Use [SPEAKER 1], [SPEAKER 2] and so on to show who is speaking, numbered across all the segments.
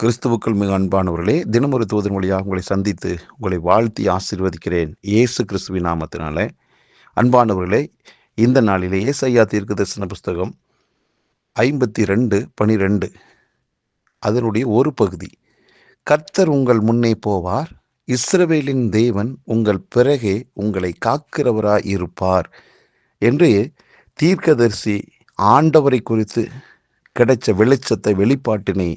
[SPEAKER 1] கிறிஸ்துவுக்குள் மிக அன்பானவர்களே தினமொரு தூதன் வழியாக உங்களை சந்தித்து உங்களை வாழ்த்தி ஆசீர்வதிக்கிறேன் இயேசு கிறிஸ்துவின் நாமத்தினால. அன்பானவர்களே இந்த நாளிலே ஏசையா தீர்க்க தரிசன புஸ்தகம் ஐம்பத்தி ரெண்டு பனிரெண்டு. அதனுடைய ஒரு பகுதி கர்த்தர் உங்கள் முன்னே போவார் இஸ்ரவேலின் தேவன் உங்கள் பிறகே உங்களை காக்கிறவராய் இருப்பார் என்று தீர்க்கதரிசி ஆண்டவரை குறித்து கிடைச்ச வெளிச்சத்தை வெளிப்பாட்டினை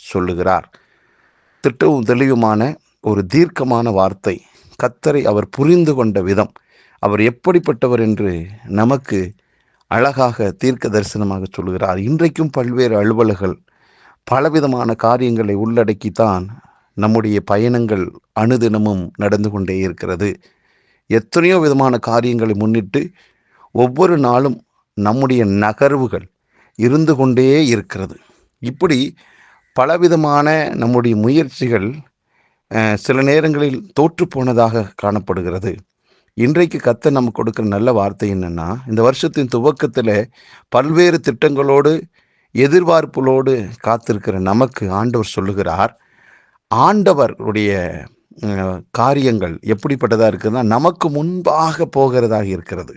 [SPEAKER 1] சொல்லுகிறார். திட்டவும் தெளிவுமான ஒரு தீர்க்கமான வார்த்தை. கத்தரை அவர் புரிந்து கொண்ட விதம். அவர் எப்படிப்பட்டவர் என்று நமக்கு அழகாக தீர்க்க தரிசனமாக சொல்லுகிறார். இன்றைக்கும் பல்வேறு அலுவலர்கள் பலவிதமான காரியங்களை உள்ளடக்கித்தான் நம்முடைய பயணங்கள் அனுதினமும் நடந்து கொண்டே இருக்கிறது. எத்தனையோ விதமான காரியங்களை முன்னிட்டு ஒவ்வொரு நாளும் நம்முடைய நகர்வுகள் இருந்து கொண்டே இருக்கிறது. இப்படி பலவிதமான நம்முடைய முயற்சிகள் சில நேரங்களில் தோற்று போனதாக காணப்படுகிறது. இன்றைக்கு கத்த நம்ம கொடுக்குற நல்ல வார்த்தை என்னென்னா இந்த வருஷத்தின் துவக்கத்தில் பல்வேறு திட்டங்களோடு எதிர்பார்ப்புகளோடு காத்திருக்கிற நமக்கு ஆண்டவர் சொல்லுகிறார். ஆண்டவருடைய காரியங்கள் எப்படிப்பட்டதாக இருக்குதுன்னா நமக்கு முன்பாக போகிறதாக இருக்கிறது.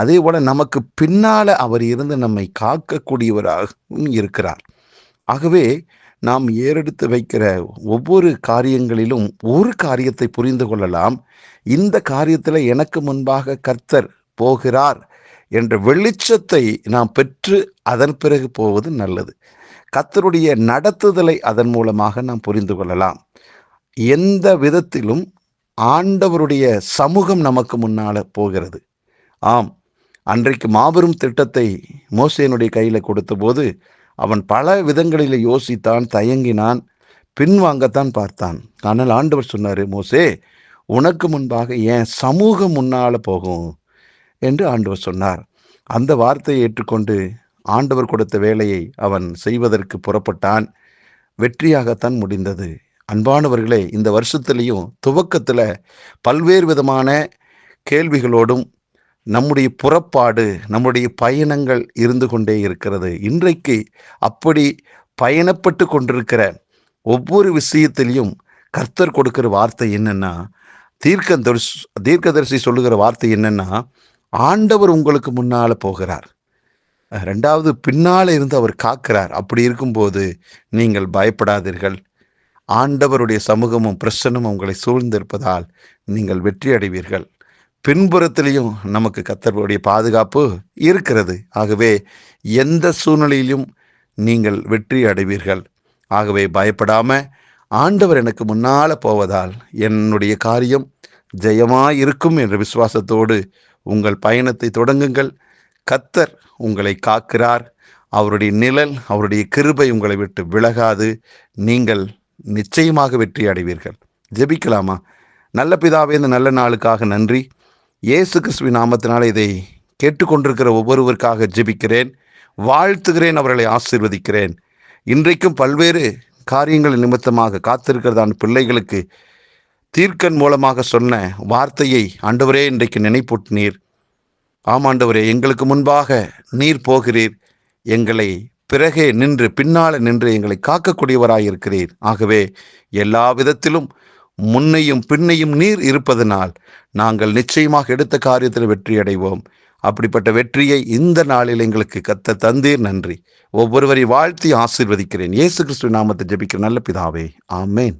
[SPEAKER 1] அதே போல் நமக்கு பின்னால் அவர் இருந்து நம்மை காக்கக்கூடியவராகவும் இருக்கிறார். ஆகவே நாம் ஏறெடுத்து வைக்கிற ஒவ்வொரு காரியங்களிலும் ஒரு காரியத்தை புரிந்து கொள்ளலாம். இந்த காரியத்தில் எனக்கு முன்பாக கர்த்தர் போகிறார் என்ற வெளிச்சத்தை நாம் பெற்று அதன் பிறகு போவது நல்லது. கத்தருடைய நடத்துதலை அதன் மூலமாக நாம் புரிந்து கொள்ளலாம். எந்த விதத்திலும் ஆண்டவருடைய சமூகம் நமக்கு முன்னால் போகிறது. ஆம் அன்றைக்கு மாபெரும் திட்டத்தை மோசேனுடைய கையில் கொடுத்தபோது அவன் பல விதங்களில் யோசித்தான் தயங்கினான் பின்வாங்கத்தான் பார்த்தான். ஆனால் ஆண்டவர் சொன்னார் மோசே உனக்கு முன்பாக ஏன் சமூகம் முன்னால் போகும் என்று ஆண்டவர் சொன்னார். அந்த வார்த்தையை ஏற்றுக்கொண்டு ஆண்டவர் கொடுத்த வேலையை அவன் செய்வதற்கு புறப்பட்டான். வெற்றியாகத்தான் முடிந்தது. அன்பானவர்களே இந்த வருஷத்துலேயும் துவக்கத்தில் பல்வேறு விதமான கேள்விகளோடும் நம்முடைய புறப்பாடு நம்முடைய பயணங்கள் இருந்து கொண்டே இருக்கிறது. இன்றைக்கு அப்படி பயணப்பட்டு கொண்டிருக்கிற ஒவ்வொரு விஷயத்திலையும் கர்த்தர் கொடுக்கிற வார்த்தை என்னென்னா தீர்க்க தீர்க்கதரிசி சொல்லுகிற வார்த்தை என்னென்னா ஆண்டவர் உங்களுக்கு முன்னால் போகிறார். ரெண்டாவது பின்னால் இருந்து அவர் காக்கிறார். அப்படி இருக்கும்போது நீங்கள் பயப்படாதீர்கள். ஆண்டவருடைய சமூகமும் பிரசனமும் உங்களை சூழ்ந்திருப்பதால் நீங்கள் வெற்றி அடைவீர்கள் பின்புறத்திலையும் நமக்கு கத்தர்களுடைய பாதுகாப்பு இருக்கிறது. ஆகவே எந்த சூழ்நிலையிலும் நீங்கள் வெற்றி அடைவீர்கள். ஆகவே பயப்படாமல் ஆண்டவர் எனக்கு முன்னால் போவதால் என்னுடைய காரியம் ஜெயமாக இருக்கும் என்ற விசுவாசத்தோடு உங்கள் பயணத்தை தொடங்குங்கள். கத்தர் உங்களை காக்கிறார். அவருடைய நிழல் அவருடைய கிருபை உங்களை விட்டு விலகாது. நீங்கள் நிச்சயமாக வெற்றி அடைவீர்கள். ஜெபிக்கலாமா? நல்ல பிதாவே இந்த நல்ல நாளுக்காக நன்றி. இயேசு கிறிஸ்துவின் நாமத்தினால் இதை கேட்டுக்கொண்டிருக்கிற ஒவ்வொருவருக்காக ஜெபிக்கிறேன். வாழ்த்துகிறேன் அவர்களை ஆசீர்வதிக்கிறேன். இன்றைக்கும் பல்வேறு காரியங்கள் நிமித்தமாக காத்திருக்கிறதான பிள்ளைகளுக்கு தீர்க்கன் மூலமாக சொன்ன வார்த்தையை ஆண்டவரே இன்றைக்கு நினைப்பூட்டினீர். ஆமாண்டவரே எங்களுக்கு முன்பாக நீர் போகிறீர். எங்களை பிறகே நின்று பின்னால நின்று எங்களை காக்கக்கூடியவராயிருக்கிறீர். ஆகவே எல்லா விதத்திலும் முன்னையும் பின்னையும் நீர் இருப்பதனால் நாங்கள் நிச்சயமாக எடுத்த காரியத்தில் வெற்றி அடைவோம் அப்படிப்பட்ட வெற்றியை இந்த நாளில் எங்களுக்கு கத்த தந்தீர். நன்றி. ஒவ்வொருவரை வாழ்த்தி ஆசிர்வதிக்கிறேன். இயேசு கிறிஸ்து நாமத்தை ஜபிக்கிற நல்ல பிதாவே. ஆமேன்.